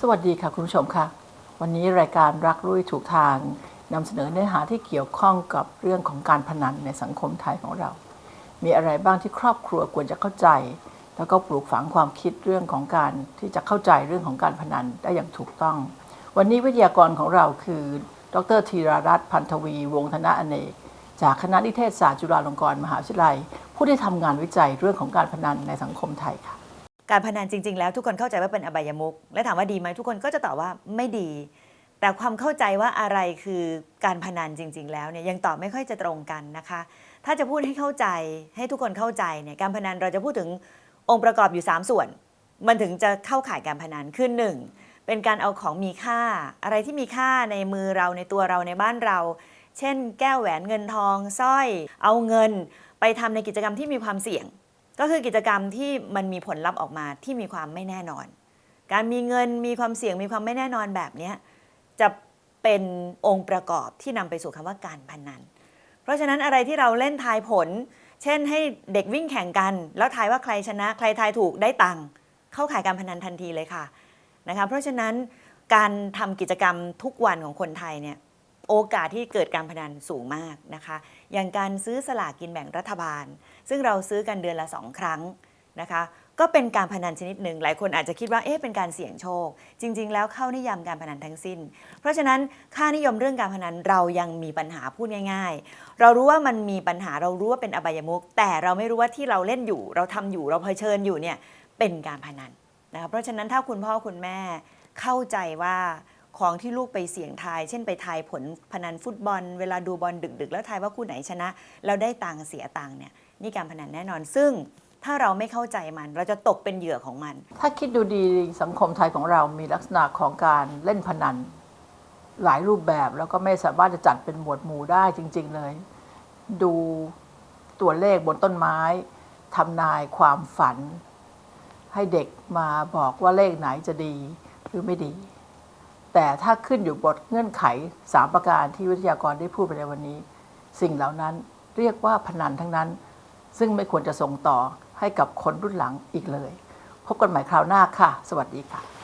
สวัสดีค่ะคุณผู้ชมค่ะ วันนี้รายการรักลุยถูกทางนำเสนอเนื้อหาที่เกี่ยวข้องกับเรื่องของการพนันในสังคมไทยของเรา มีอะไรบ้างที่ครอบครัวควรจะเข้าใจ แล้วก็ปลูกฝังความคิดเรื่องของการที่จะเข้าใจเรื่องของการพนันได้อย่างถูกต้อง วันนี้วิทยากรของเราคือ ดรธีรารัตน์พันธวี วงธนะอเนก จากคณะนิเทศศาสตร์จุฬาลงกรณ์มหาวิทยาลัย ผู้ได้ทำงานวิจัยเรื่องของการพนันในสังคมไทยค่ะ การพนันจริง ๆ แล้วทุกคนเข้าใจว่าเป็นอบายมุกและถามว่าดีไหมทุกคนก็จะตอบว่าไม่ดี แต่ความเข้าใจว่าอะไรคือการพนันจริง ๆ แล้วเนี่ยยังตอบไม่ค่อยจะตรงกันนะคะ ถ้าจะพูดให้เข้าใจให้ทุกคนเข้าใจเนี่ยการพนันเราจะพูดถึงองค์ประกอบอยู่ 3 ส่วน มันถึงจะเข้าข่ายการพนันคือหนึ่งเป็นการเอาของมีค่า อะไรที่มีค่าในมือเราในตัวเราในบ้านเรา เช่น แก้วแหวนเงินทองสร้อย เอาเงิน ไปทำในกิจกรรมที่มีความเสี่ยง ก็คือกิจกรรมที่มันมีผลลัพธ์ออกมาที่มีความไม่แน่นอน การมีเงินมีความเสี่ยงมีความไม่แน่นอนแบบนี้จะเป็นองค์ประกอบที่นำไปสู่คำว่าการพนัน เพราะฉะนั้นอะไรที่เราเล่นทายผล เช่นให้เด็กวิ่งแข่งกัน แล้วทายว่าใครชนะ ใครทายถูกได้ตังค์เข้าขายการพนันทันทีเลยค่ะนะคะเพราะฉะนั้นการทำกิจกรรมทุกวันของคนไทยเนี่ย โอกาสที่เกิดการพนันสูงมากนะคะ อย่างการซื้อสลากกินแบ่งรัฐบาล ซึ่งเราซื้อกันเดือนละสองครั้งนะคะ ก็เป็นการพนันชนิดหนึ่งหลายคนอาจจะคิดว่าเอ๊ะเป็นการเสี่ยงโชค จริง ๆ แล้วเข้านิยามการพนันทั้งสิ้น เพราะฉะนั้นค่านิยมเรื่องการพนันเรายังมีปัญหาพูดง่าย ๆ เรารู้ว่ามันมีปัญหาเรารู้ว่าเป็นอบายมุกแต่เราไม่รู้ว่าที่เราเล่นอยู่ เราทำอยู่เราเผชิญอยู่เนี่ยเป็นการพนันนะคะเพราะฉะนั้นถ้าคุณพ่อคุณแม่เข้าใจว่า ของที่ลูกไปเสี่ยงทาย เช่นไปทายผลพนันฟุตบอล เวลาดูบอลดึก ๆ แล้วทายว่าคู่ไหนชนะแล้วได้ตังค์เสียตังค์เนี่ยนี่การพนันแน่นอน ซึ่งถ้าเราไม่เข้าใจมัน เราจะตกเป็นเหยื่อของมัน ถ้าคิดดูดีสังคมไทยของเรามีลักษณะของการเล่นพนัน หลายรูปแบบแล้วก็ไม่สามารถจะจัดเป็นหมวดหมู่ได้จริง ๆ เลย ดูตัวเลขบนต้นไม้ทำนายความฝัน ให้เด็กมาบอกว่าเลขไหนจะดีหรือไม่ดี แต่ถ้าขึ้นอยู่บทเงื่อนไขสามประการที่วิทยากรได้พูดไปในวันนี้ สิ่งเหล่านั้นเรียกว่าพนันทั้งนั้น ซึ่งไม่ควรจะส่งต่อให้กับคนรุ่นหลังอีกเลย พบกันใหม่คราวหน้าค่ะ สวัสดีค่ะ